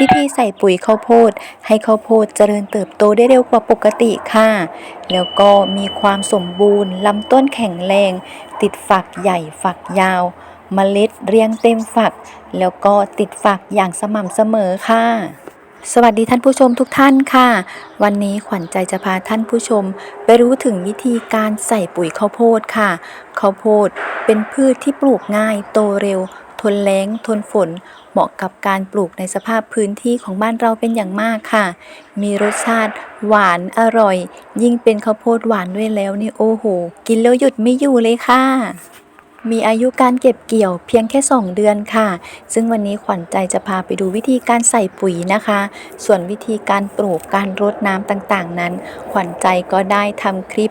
วิธีใส่ปุ๋ยข้าวโพด ให้ข้าวโพดเจริญเติบโตได้เร็วกว่าปกติค่ะ แล้วก็มีความสมบูรณ์ลำต้นแข็งแรง ติดฝักใหญ่ฝักยาวเมล็ดเรียงเต็มฝัก แล้วก็ติดฝักอย่างสม่ำเสมอค่ะ สวัสดีท่านผู้ชมทุกท่านค่ะ วันนี้ขวัญใจจะพาท่านผู้ชม ไปรู้ถึงวิธีการใส่ปุ๋ยข้าวโพดค่ะ ข้าวโพดเป็นพืชที่ปลูกง่ายโตเร็ว ทนแล้ง ทนฝน เหมาะกับการปลูกในสภาพพื้นที่ของบ้านเราเป็นอย่างมากค่ะ มีรสชาติหวานอร่อย ยิ่งเป็นข้าวโพดหวานด้วยแล้วนี่โอ้โห กินแล้วหยุดไม่อยู่เลยค่ะมีอายุการเก็บเกี่ยวเพียงแค่ 2 เดือนค่ะ ซึ่งวันนี้ขวัญใจจะพาไปดูวิธีการใส่ปุ๋ยนะคะ ส่วนวิธีการปลูกการรดน้ำต่างๆ นั้น ขวัญใจก็ได้ทำคลิป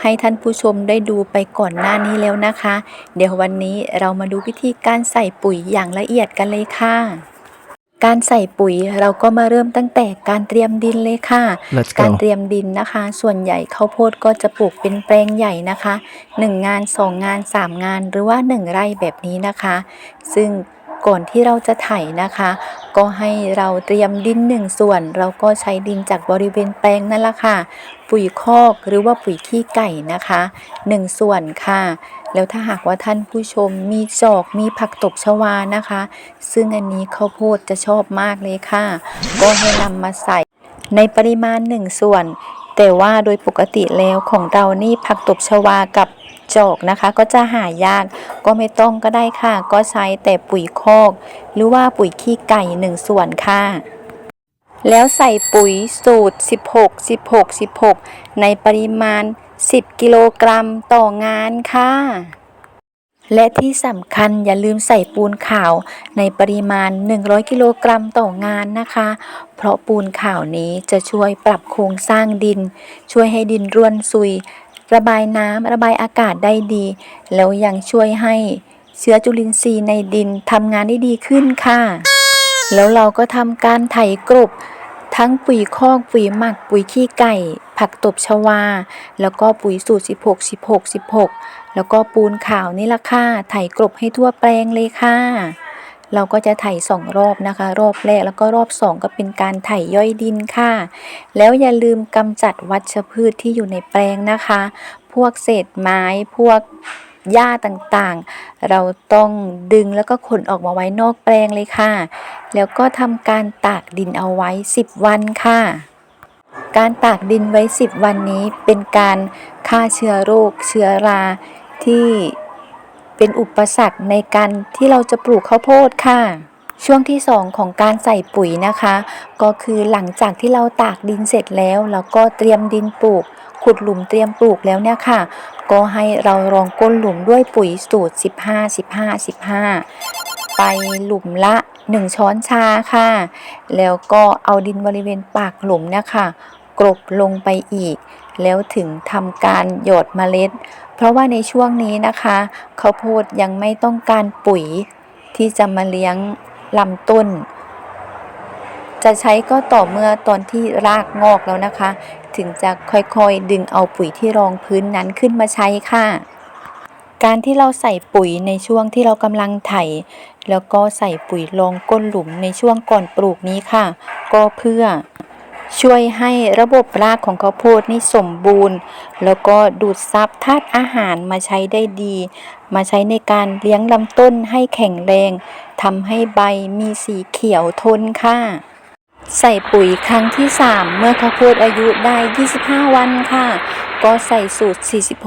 ให้ท่านผู้ชมได้ดูไปก่อนหน้านี้แล้วนะคะ เดี๋ยววันนี้เรามาดูวิธีการใส่ปุ๋ยอย่างละเอียดกันเลยค่ะการใส่ปุ๋ยเราก็มาเริ่มตั้งแต่การเตรียมดินเลยค่ะ Let's การ go เตรียมดินนะคะ ส่วนใหญ่ข้าวโพดก็จะปลูกเป็นแปลงใหญ่นะคะ 1 งาน 2 งาน 3 งานหรือว่า 1 ไร่แบบนี้นะคะ ซึ่ง ก่อนที่เราจะไถนะคะ ก็ให้เราเตรียมดินหนึ่งส่วน เราก็ใช้ดินจากบริเวณแปลงนั่นแหละค่ะ ปุ๋ยคอกหรือว่าปุ๋ยขี้ไก่นะคะ1ส่วนค่ะ แล้วถ้าหากว่าท่านผู้ชมมีจอกมีผักตบชวานะคะ ซึ่งอันนี้ข้าวโพดจะชอบมากเลยค่ะ ก็ให้นำมาใส่ในปริมาณ1ส่วน แต่ว่าโดยปกติแล้วของเรานี่ผักตบชวากับ จอกนะคะ ก็จะหายากก็ไม่ต้องก็ได้ค่ะ ก็ใช้แต่ปุ๋ยคอกหรือว่าปุ๋ยขี้ไก่1ส่วนค่ะแล้วใส่ปุ๋ยสูตร 16 16 16 ในปริมาณ 10 กิโลกรัมต่องานค่ะ และที่สำคัญอย่าลืมใส่ปูนขาวในปริมาณ 100 กิโลกรัมต่องานนะคะ เพราะปูนขาวนี้จะช่วยปรับโครงสร้างดิน ช่วยให้ดินร่วนซุย ระบายน้ำระบายอากาศได้ดี แล้วยังช่วยให้เชื้อจุลินทรีย์ในดินทำงานได้ดีขึ้นค่ะ แล้วเราก็ทำการไถกลบทั้งปุ๋ยคอกปุ๋ยหมักปุ๋ยขี้ไก่ ผักตบชวา แล้วก็ปุ๋ยสูตร 16 16 16 แล้วก็ปูนขาวนี่ละค่ะไถกลบให้ทั่วแปลงเลยค่ะ เราก็จะไถสองรอบนะคะ รอบแรกแล้วก็รอบสองก็เป็นการไถย่อยดินค่ะ แล้วอย่าลืมกำจัดวัชพืชที่อยู่ในแปลงนะคะ พวกเศษไม้พวกหญ้าต่างๆ เราต้องดึงแล้วก็ขนออกมาไว้นอกแปลงเลยค่ะ แล้วก็ทำการตากดินเอาไว้ 10 วันค่ะ การตากดินไว้ 10 วันนี้เป็นการฆ่าเชื้อโรคเชื้อราที่ เป็นอุปสรรคในการที่เราจะปลูกข้าวโพดค่ะ ช่วงที่ 2 ของการใส่ปุ๋ยนะคะ ก็คือหลังจากที่เราตากดินเสร็จแล้วเราก็เตรียมดินปลูก ขุดหลุมเตรียมปลูกแล้วเนี่ยค่ะ ก็ให้เรารองก้นหลุมด้วยปุ๋ยสูตร 15 15 15 ไปหลุมละ 1 ช้อนชาค่ะ แล้วก็เอาดินบริเวณปากหลุมเนี่ยค่ะกลบลงไปอีก แล้วถึงทำการหยดเมล็ด เพราะว่าในช่วงนี้นะคะข้าวโพดยังไม่ต้องการปุ๋ย ที่จะมาเลี้ยงลำต้น จะใช้ก็ต่อเมื่อตอนที่รากงอกแล้วนะคะ ถึงจะค่อยๆ ดึงเอาปุ๋ยที่รองพื้นนั้นขึ้นมาใช้ค่ะ การที่เราใส่ปุ๋ยในช่วงที่เรากำลังไถแล้วก็ใส่ปุ๋ยรองก้นหลุมในช่วงก่อนปลูกนี้ค่ะ ก็เพื่อ ช่วยให้ระบบรากของข้าวโพดนี่สมบูรณ์ แล้วก็ดูดซับธาตุอาหารมาใช้ได้ดี มาใช้ในการเลี้ยงลำต้นให้แข็งแรงทำให้ใบมีสีเขียวทนค่ะ ใส่ปุ๋ยครั้งที่ 3 เมื่อข้าวโพดอายุได้ 25 วันค่ะ ก็ใส่สูตร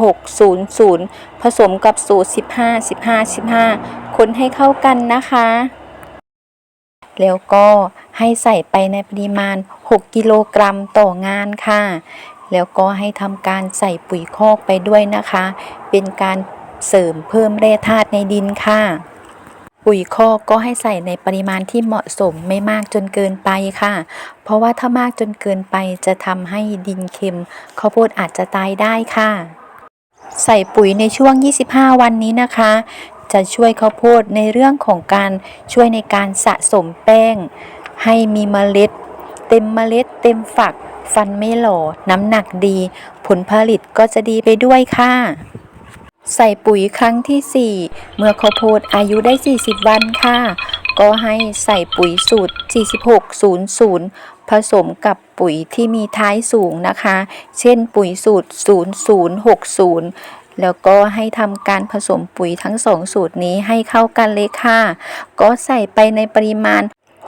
46 00 ผสมกับสูตร 15 15 15 คนให้เข้ากันนะคะ แล้วก็ ให้ใส่ไปในปริมาณ 6 กิโลกรัมต่องานค่ะ แล้วก็ให้ทำการใส่ปุ๋ยคอกไปด้วยนะคะ เป็นการเสริมเพิ่มแร่ธาตุในดินค่ะปุ๋ยคอกก็ให้ใส่ในปริมาณที่เหมาะสมไม่มากจนเกินไปค่ะ เพราะว่าถ้ามากจนเกินไปจะทำให้ดินเค็มข้าวโพดอาจจะตายได้ค่ะ ใส่ปุ๋ยในช่วง 25 วันนี้นะคะ จะช่วยข้าวโพดในเรื่องของการช่วยในการสะสมแป้ง ให้มีเมล็ด เต็มเมล็ด เต็มฝัก ฟันไม่หล่อ น้ำหนักดี ผลผลิตก็จะดีไปด้วยค่ะ ใส่ปุ๋ยครั้งที่ 4 เมื่อข้าวโพดอายุได้ 40 วันค่ะ ก็ให้ใส่ปุ๋ยสูตร 4600 ผสมกับปุ๋ยที่มีท้ายสูงนะคะ เช่นปุ๋ยสูตร 0060แล้วก็ให้ทำการผสมปุ๋ยทั้งสองสูตรนี้ให้เข้ากันเลยค่ะ ก็ใส่ไปในปริมาณ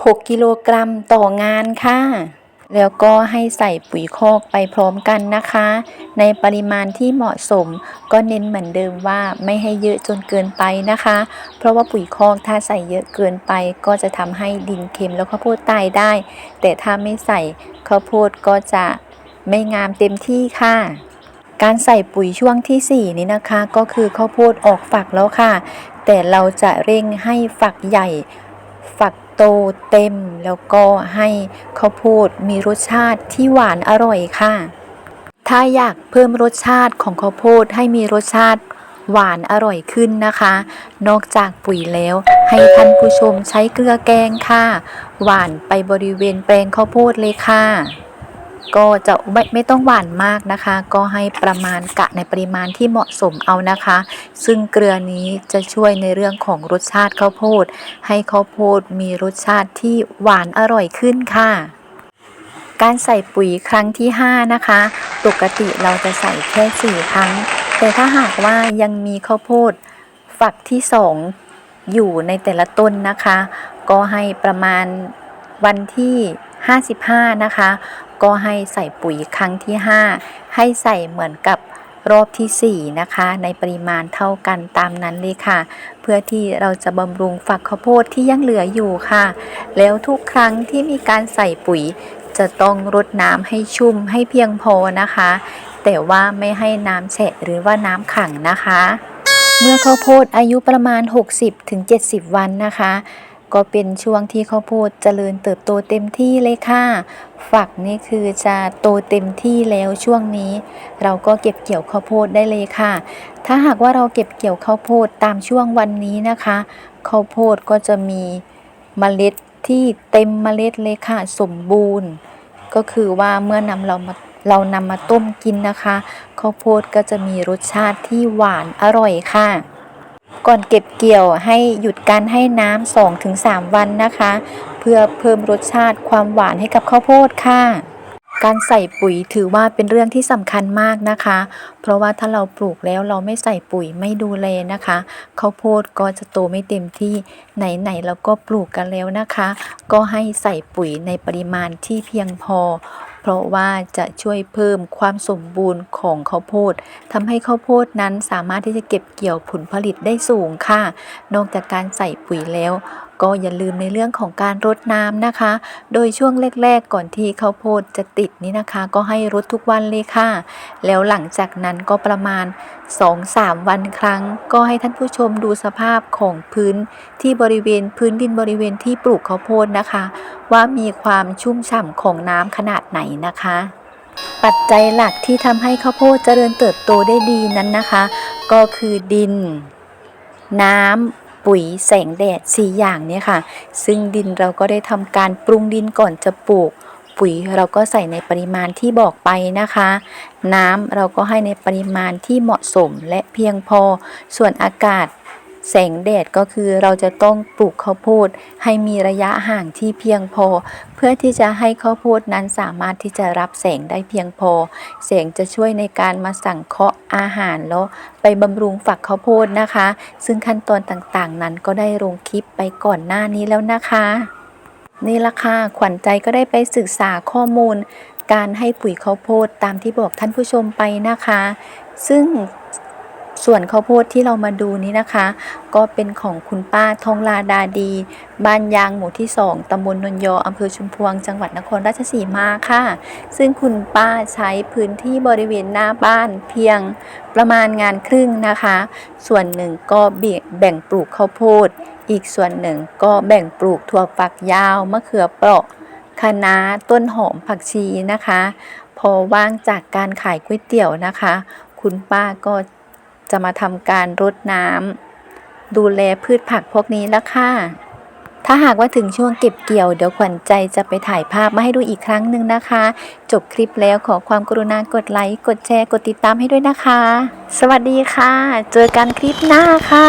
6 กิโลกรัมต่องานค่ะ แล้วก็ให้ใส่ปุ๋ยคอกไปพร้อมกันนะคะ ในปริมาณที่เหมาะสมก็เน้นเหมือนเดิมว่าไม่ให้เยอะจนเกินไปนะคะ เพราะว่าปุ๋ยคอกถ้าใส่เยอะเกินไปก็จะทำให้ดินเค็มแล้วข้าวโพดตายได้ แต่ถ้าไม่ใส่ข้าวโพดก็จะไม่งามเต็มที่ค่ะการใส่ปุ๋ยช่วงที่ 4 นี้นะคะ ก็คือข้าวโพดออกฝักแล้วค่ะ แต่เราจะเร่งให้ฝักใหญ่ ฝัก โตเต็ม แล้วก็ให้ข้าวโพดมีรสชาติที่หวานอร่อยค่ะ ถ้าอยากเพิ่มรสชาติของข้าวโพดให้มีรสชาติหวานอร่อยขึ้นนะคะ นอกจากปุ๋ยแล้ว ให้ท่านผู้ชมใช้เกลือแกงค่ะ หวานไปบริเวณแปลงข้าวโพดเลยค่ะ ก็จะไม่ไม่ต้องหวานมากนะคะ ก็ให้ประมาณกะในปริมาณที่เหมาะสมเอานะคะ ซึ่งเกลือนี้จะช่วยในเรื่องของรสชาติข้าวโพด ให้ข้าวโพดมีรสชาติที่หวานอร่อยขึ้นค่ะ การใส่ปุ๋ยครั้งที่ 5 นะคะ ปกติเราจะใส่แค่ 4 ครั้ง แต่ถ้าหากว่ายังมีข้าวโพดฝักที่ 2 อยู่ในแต่ละต้นนะคะ ก็ให้ประมาณวันที่ 55 นะคะ ก็ให้ใส่ปุ๋ยครั้งที่ 5 ให้ใส่เหมือนกับรอบทีสี่ 4 นะคะ ในปริมาณเท่ากันตามนั้นเลยค่ะ เพื่อที่เราจะบำรุงฝักข้าวโพดที่ยังเหลืออยู่ค่ะ แล้วทุกครั้งที่มีการใส่ปุ๋ย จะต้องรดน้ำให้ชุ่มให้เพียงพอนะคะ แต่ว่าไม่ให้น้ำแฉะหรือว่าน้ำขังนะคะ เมื่อข้าวโพดอายุประมาณ 60-70 วันนะคะ ก็เป็นช่วงที่ข้าวโพดเจริญเติบโตเต็มที่เลยค่ะ ฝักนี่คือจะโตเต็มที่แล้วช่วงนี้ เราก็เก็บเกี่ยวข้าวโพดได้เลยค่ะ ถ้าหากว่าเราเก็บเกี่ยวข้าวโพดตามช่วงวันนี้นะคะข้าวโพดก็จะมีเมล็ดที่เต็มเมล็ดเลยค่ะสมบูรณ์ ก็คือว่าเมื่อนำเรามาเรานำมาต้มกินนะคะข้าวโพดก็จะมีรสชาติที่หวานอร่อยค่ะ ก่อนเก็บเกี่ยวให้หยุดการให้น้ำ2-3วันนะคะ เพื่อเพิ่มรสชาติความหวานให้กับข้าวโพดค่ะ การใส่ปุ๋ยถือว่าเป็นเรื่องที่สำคัญมากนะคะ เพราะว่าถ้าเราปลูกแล้วเราไม่ใส่ปุ๋ยไม่ดูแลนะคะข้าวโพดก็จะโตไม่เต็มที่ไหนๆเราก็ปลูกกันแล้วนะคะ ก็ให้ใส่ปุ๋ยในปริมาณที่เพียงพอ เพราะว่าจะช่วยเพิ่มความสมบูรณ์ของข้าวโพดทำให้ข้าวโพดนั้นสามารถที่จะเก็บเกี่ยวผลผลิตได้สูงค่ะ นอกจากการใส่ปุ๋ยแล้ว ก็อย่าลืมในเรื่องของการรดน้ำนะคะ โดยช่วงแรกๆก่อนที่ข้าวโพดจะติดนี่นะคะ ก็ให้รดทุกวันเลยค่ะ แล้วหลังจากนั้นก็ประมาณ 2-3 วันครั้ง ก็ให้ท่านผู้ชมดูสภาพของพื้นที่บริเวณพื้นดินบริเวณที่ปลูกข้าวโพดนะคะ ว่ามีความชุ่มฉ่ำของน้ำขนาดไหนนะคะปัจจัยหลักที่ทำให้ข้าวโพดเจริญเติบโตได้ดีนั้นนะคะ ก็คือดิน น้ำ ปุ๋ยแสงแดดสี่อย่างเนี่ยค่ะ ซึ่งดินเราก็ได้ทำการปรุงดินก่อนจะปลูก ปุ๋ยเราก็ใส่ในปริมาณที่บอกไปนะคะ น้ำเราก็ให้ในปริมาณที่เหมาะสมและเพียงพอ ส่วนอากาศ แสงแดดก็คือเราจะต้องปลูกข้าวโพดให้มีระยะห่างที่เพียงพอ เพื่อที่จะให้ข้าวโพดนั้นสามารถที่จะรับแสงได้เพียงพอ แสงจะช่วยในการมาสั่งเคาะอาหารแล้วไปบำรุงฝักข้าวโพดนะคะ ซึ่งขั้นตอนต่างๆ นั้นก็ได้ลงคลิปไปก่อนหน้านี้แล้วนะคะนี่ละค่ะขวัญใจก็ได้ไปศึกษาข้อมูล การให้ปุ๋ยข้าวโพดตามที่บอกท่านผู้ชมไปนะคะ ซึ่ง ส่วนข้าวโพดที่เรามาดูนี้นะคะ ก็เป็นของคุณป้าทองลาดาดี บ้านยางหมู่ที่2ตำบลนนยออำเภอชุมพวง จังหวัดนครราชสีมาค่ะ ซึ่งคุณป้าใช้พื้นที่บริเวณหน้าบ้านเพียงประมาณงานครึ่งนะคะ ส่วนหนึ่งก็แบ่งปลูกข้าวโพด อีกส่วนหนึ่งก็แบ่งปลูกถั่วฝักยาวมะเขือเปราะคะน้าต้นหอมผักชีนะคะ พอว่างจากการขายก๋วยเตี๋ยวนะคะ คุณป้าก็ จะมาทำการรดน้ำดูแลพืชผักพวกนี้แล้วค่ะ ถ้าหากว่าถึงช่วงเก็บเกี่ยว เดี๋ยวขวัญใจจะไปถ่ายภาพมาให้ดูอีกครั้งหนึ่งนะคะ จบคลิปแล้วขอความกรุณากดไลค์ กดแชร์ กดติดตามให้ด้วยนะคะ สวัสดีค่ะ เจอกันคลิปหน้าค่ะ